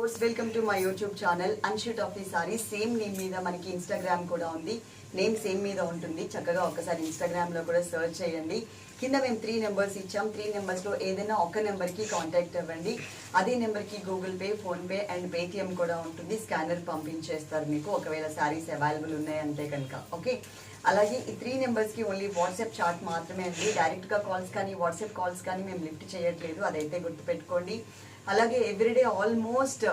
Course welcome to my YouTube channel అన్షూట్ ఆఫ్ sorry same name మీద మనకి ఇన్స్టాగ్రామ్ కూడా ఉంది. నేమ్ సేమ్ మీద ఉంటుంది. చక్కగా ఒకసారి ఇన్స్టాగ్రామ్లో కూడా సెర్చ్ చేయండి. కింద మేము త్రీ నెంబర్స్ ఇచ్చాం. త్రీ నెంబర్స్లో ఏదైనా ఒక నెంబర్కి కాంటాక్ట్ అవ్వండి. అదే నెంబర్కి Google Pay PhonePe and Paytm కూడా ఉంటుంది. స్కానర్ పంపించేస్తారు మీకు. ఒకవేళ శారీస్ అవైలబుల్ ఉన్నాయంటే కనుక. ఓకే అలాగే ఈ త్రీ నెంబర్స్కి ఓన్లీ వాట్సాప్ చాట్ మాత్రమే అండి. డైరెక్ట్గా కాల్స్ కానీ వాట్సాప్ కాల్స్ కానీ మేము లిఫ్ట్ చేయట్లేదు. అదైతే గుర్తుపెట్టుకోండి. అలాగే ఎవ్రీడే ఆల్మోస్ట్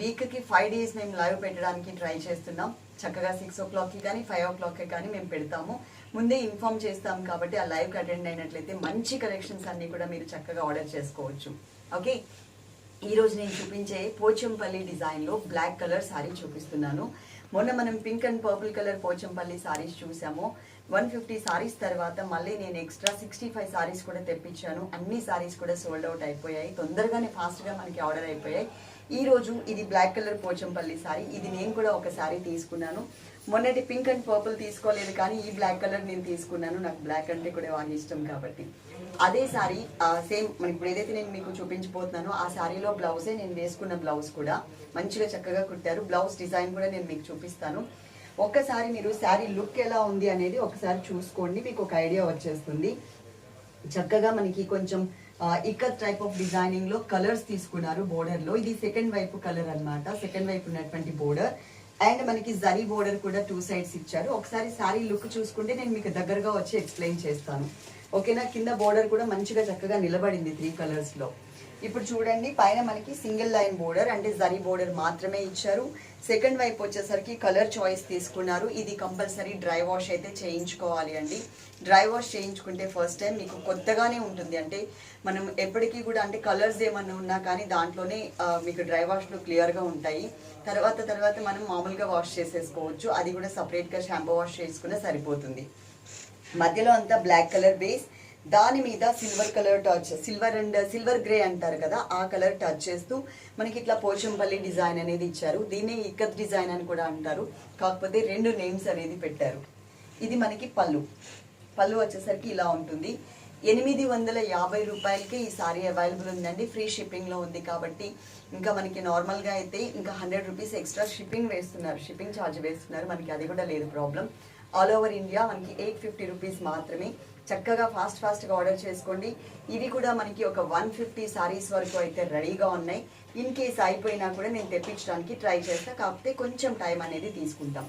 వీక్కి ఫైవ్ డేస్ మేము లైవ్ పెట్టడానికి ట్రై చేస్తున్నాం. చక్కగా సిక్స్ ఓ క్లాక్కి కానీ ఫైవ్ ఓ క్లాక్కి కానీ మేము పెడతాము. ముందే ఇన్ఫామ్ చేస్తాం కాబట్టి ఆ లైవ్కి అటెండ్ అయినట్లయితే మంచి కలెక్షన్స్ అన్నీ కూడా మీరు చక్కగా ఆర్డర్ చేసుకోవచ్చు. ఓకే ఈరోజు నేను చూపించే పోచంపల్లి డిజైన్లో బ్లాక్ కలర్ శారీ చూపిస్తున్నాను. మొన్న మనం pink and purple colour Pochampalli saris చూసాము. వన్ ఫిఫ్టీ సారీస్ తర్వాత మళ్ళీ నేను ఎక్స్ట్రా సిక్స్టీ ఫైవ్ సారీస్ కూడా తెప్పించాను. అన్ని సారీస్ కూడా సోల్డ్ అవుట్ అయిపోయాయి. తొందరగానే ఫాస్ట్గా మనకి ఆర్డర్ అయిపోయాయి. ఈ రోజు ఇది బ్లాక్ కలర్ పోచంపల్లి సారీ. ఇది నేను కూడా ఒక సారీ తీసుకున్నాను. మొన్నటి పింక్ అండ్ పర్పుల్ తీసుకోలేదు కానీ ఈ బ్లాక్ కలర్ నేను తీసుకున్నాను. నాకు బ్లాక్ అంటే కూడా బాగా ఇష్టం కాబట్టి. అదే సారీ సేమ్ మనకి ఇప్పుడు ఏదైతే నేను మీకు చూపించిపోతున్నానో ఆ సారీలో బ్లౌజే నేను వేసుకున్న బ్లౌజ్ కూడా. మంచిగా చక్కగా కుట్టారు. బ్లౌజ్ డిజైన్ కూడా నేను మీకు చూపిస్తాను. ఒక్కసారి మీరు శారీ లుక్ ఎలా ఉంది అనేది ఒకసారి చూసుకోండి. మీకు ఒక ఐడియా వచ్చేస్తుంది. చక్కగా మనకి కొంచెం ఇక్కత్ టైప్ ఆఫ్ డిజైనింగ్లో కలర్స్ తీసుకున్నారు బోర్డర్లో. ఇది సెకండ్ వైపు కలర్ అన్నమాట. సెకండ్ వైపు ఉన్నటువంటి బోర్డర్ అండ్ మనకి జరీ బోర్డర్ కూడా టూ సైడ్స్ ఇచ్చారు. ఒకసారి శారీ లుక్ చూసుకుంటే నేను మీకు దగ్గరగా వచ్చి ఎక్స్ప్లెయిన్ చేస్తాను. ఓకేనా కింద బోర్డర్ కూడా మంచిగా చక్కగా నిలబడింది త్రీ కలర్స్లో. ఇప్పుడు చూడండి పైన మనకి సింగిల్ లైన్ బోర్డర్ అంటే జరీ బోర్డర్ మాత్రమే ఇచ్చారు. సెకండ్ వైపు వచ్చేసరికి కలర్ చాయిస్ తీసుకున్నారు. ఇది కంపల్సరీ డ్రై వాష్ అయితే చేయించుకోవాలి అండి. డ్రై వాష్ చేయించుకుంటే ఫస్ట్ టైం మీకు కొత్తగానే ఉంటుంది. అంటే మనం ఎప్పటికీ కూడా అంటే కలర్స్ ఏమన్నా ఉన్నా కానీ దాంట్లోనే మీకు డ్రై వాష్లో క్లియర్గా ఉంటాయి. తర్వాత తర్వాత మనం మామూలుగా వాష్ చేసేసుకోవచ్చు. అది కూడా సపరేట్గా షాంపూ వాష్ చేసుకున్నా సరిపోతుంది. మధ్యలో అంతా బ్లాక్ కలర్ బేస్. దాని మీద silver colour touch silver and silver grey అంటారు కదా ఆ కలర్ టచ్ చేస్తూ మనకి ఇట్లా పోచంపల్లి డిజైన్ అనేది ఇచ్చారు. దీన్ని ఇక్కత్ డిజైన్ అని కూడా అంటారు. కాకపోతే రెండు నేమ్స్ అనేది పెట్టారు. ఇది మనకి పళ్ళు. పళ్ళు వచ్చేసరికి ఇలా ఉంటుంది. ఎనిమిది వందల యాభై రూపాయలకి ఈ సారీ అవైలబుల్ ఉందండి. ఫ్రీ షిప్పింగ్లో ఉంది కాబట్టి ఇంకా మనకి నార్మల్గా అయితే ఇంకా హండ్రెడ్ రూపీస్ ఎక్స్ట్రా షిప్పింగ్ వేస్తున్నారు. షిప్పింగ్ ఛార్జ్ వేస్తున్నారు. మనకి అది కూడా లేదు ప్రాబ్లం ఆల్ ఓవర్ ఇండియా మనకి ఎయిట్ ఫిఫ్టీ రూపీస్ మాత్రమే. చక్కగా ఫాస్ట్ ఫాస్ట్గా ఆర్డర్ చేసుకోండి. ఇవి కూడా మనకి ఒక వన్ ఫిఫ్టీ సారీస్ వరకు అయితే రెడీగా ఉన్నాయి. ఇన్ కేస్ అయిపోయినా కూడా నేను తెప్పించడానికి ట్రై చేస్తా. కాకపోతే కొంచెం టైం అనేది తీసుకుంటాం.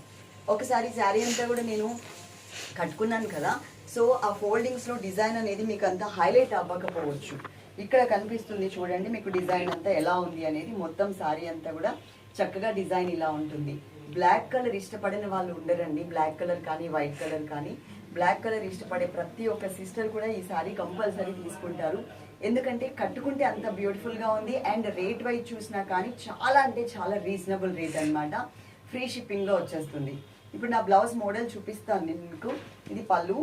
ఒకసారి శారీ అంతా కూడా నేను కట్టుకున్నాను కదా. సో ఆ ఫోల్డింగ్స్లో డిజైన్ అనేది మీకు అంత హైలైట్ అవ్వకపోవచ్చు. ఇక్కడ కనిపిస్తుంది చూడండి మీకు డిజైన్ అంతా ఎలా ఉంది అనేది మొత్తం శారీ అంతా కూడా చక్కగా డిజైన్ ఇలా ఉంటుంది. బ్లాక్ కలర్ ఇష్టపడిన వాళ్ళు ఉండరండి. బ్లాక్ కలర్ కానీ వైట్ కలర్ కానీ. బ్లాక్ కలర్ ఇష్టపడే ప్రతి ఒక్క సిస్టర్ కూడా ఈ సారీ కంపల్సరీ తీసుకుంటారు. ఎందుకంటే కట్టుకుంటే అంత బ్యూటిఫుల్గా ఉంది. అండ్ రేట్ వైజ్ చూసినా కానీ చాలా అంటే చాలా రీజనబుల్ రేట్ అన్నమాట. ఫ్రీ షిప్పింగ్లో వచ్చేస్తుంది. ఇప్పుడు నా బ్లౌజ్ మోడల్ చూపిస్తాను నేను మీకు. ఇది పళ్ళు.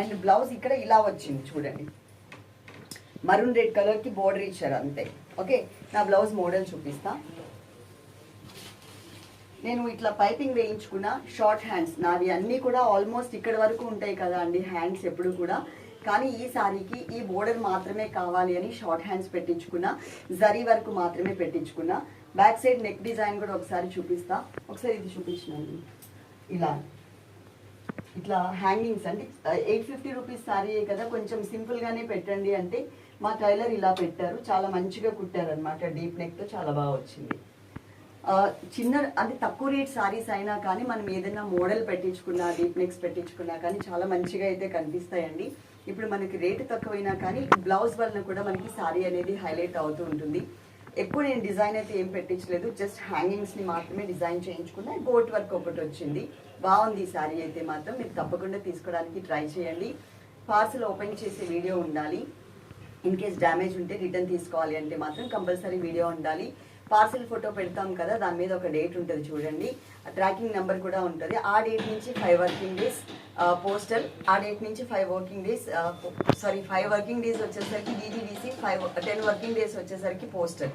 అండ్ బ్లౌజ్ ఇక్కడ ఇలా వచ్చింది చూడండి. మరూన్ రెడ్ కలర్కి బోర్డర్ ఇచ్చారు అంతే. ఓకే నా బ్లౌజ్ మోడల్ చూపిస్తా. నేను ఇట్లా పైపింగ్ వేయించుకున్న షార్ట్ హ్యాండ్స్. నావి అన్నీ కూడా ఆల్మోస్ట్ ఇక్కడ వరకు ఉంటాయి కదా అండి హ్యాండ్స్ ఎప్పుడు కూడా. కానీ ఈ సారీకి ఈ బోర్డర్ మాత్రమే కావాలి అని షార్ట్ హ్యాండ్స్ పెట్టించుకున్నా జరీ వరకు మాత్రమే పెట్టించుకున్నా. బ్యాక్ సైడ్ నెక్ డిజైన్ కూడా ఒకసారి చూపిస్తా. ఒకసారి ఇది చూపించినాను ఇలా. ఇట్లా హ్యాంగింగ్స్ అంటే ఎయిట్ ఫిఫ్టీ రూపీస్ సారీ కదా కొంచెం సింపుల్గానే పెట్టండి అంటే మా టైలర్ ఇలా పెట్టారు. చాలా మంచిగా కుట్టారు అనమాట డీప్ నెక్తో చాలా బాగా వచ్చింది. చిన్న అంటే తక్కువ రేట్ సారీస్ అయినా కానీ మనం ఏదైనా మోడల్ పెట్టించుకున్నా డీప్ నెక్స్ పెట్టించుకున్నా కానీ చాలా మంచిగా అయితే కనిపిస్తాయండి. ఇప్పుడు మనకి రేటు తక్కువైనా కానీ బ్లౌజ్ వలన కూడా మనకి సారీ అనేది హైలైట్ అవుతూ ఉంటుంది. ఎక్కువ నేను డిజైన్ అయితే ఏం పెట్టించలేదు జస్ట్ హ్యాంగింగ్స్ని మాత్రమే డిజైన్ చేయించుకున్నా. గోట్ వర్క్ ఒకటి వచ్చింది. బాగుంది ఈ సారీ అయితే మాత్రం. మీరు తప్పకుండా తీసుకోవడానికి ట్రై చేయండి. పార్సల్ ఓపెన్ చేసే వీడియో ఉండాలి. ఇన్ కేస్ డ్యామేజ్ ఉంటే రిటర్న్ తీసుకోవాలి అంటే మాత్రం కంపల్సరీ వీడియో ఉండాలి. పార్సిల్ ఫోటో పెడతాం కదా దాని మీద ఒక డేట్ ఉంటుంది చూడండి. ట్రాకింగ్ నెంబర్ కూడా ఉంటుంది. ఆ డేట్ నుంచి ఫైవ్ వర్కింగ్ డేస్ పోస్టల్ ఆ డేట్ నుంచి five working days sorry five working days వచ్చేసరికి DTDC five ten working days వచ్చేసరికి పోస్టల్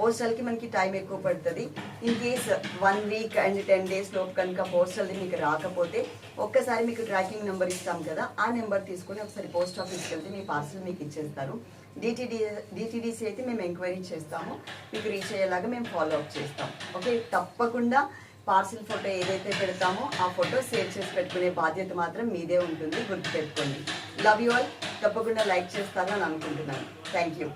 పోస్టల్కి మనకి టైం ఎక్కువ పడుతుంది. In case one week and ten days లోపు కనుక పోస్టల్ది మీకు రాకపోతే ఒక్కసారి మీకు ట్రాకింగ్ నెంబర్ ఇస్తాం కదా ఆ నెంబర్ తీసుకొని ఒకసారి పోస్ట్ ఆఫీస్కి వెళ్తే మీ పార్సల్ మీకు ఇచ్చేస్తారు. డిటిడి డిటిడిసి అయితే మేము ఎంక్వైరీ చేస్తాము. మీకు రీచ్ అయ్యేలాగా మేము ఫాలో అప్ చేస్తాం. ఓకే తప్పకుండా పార్సిల్ ఫోటో ఏదైతే పెడతామో ఆ ఫోటో సేవ్ చేసి పెట్టుకునే బాధ్యత మాత్రం మీదే ఉంటుంది. గుర్తుపెట్టుకోండి. లవ్ యూ ఆల్ తప్పకుండా లైక్ చేస్తారని అనుకుంటున్నాను. Thank you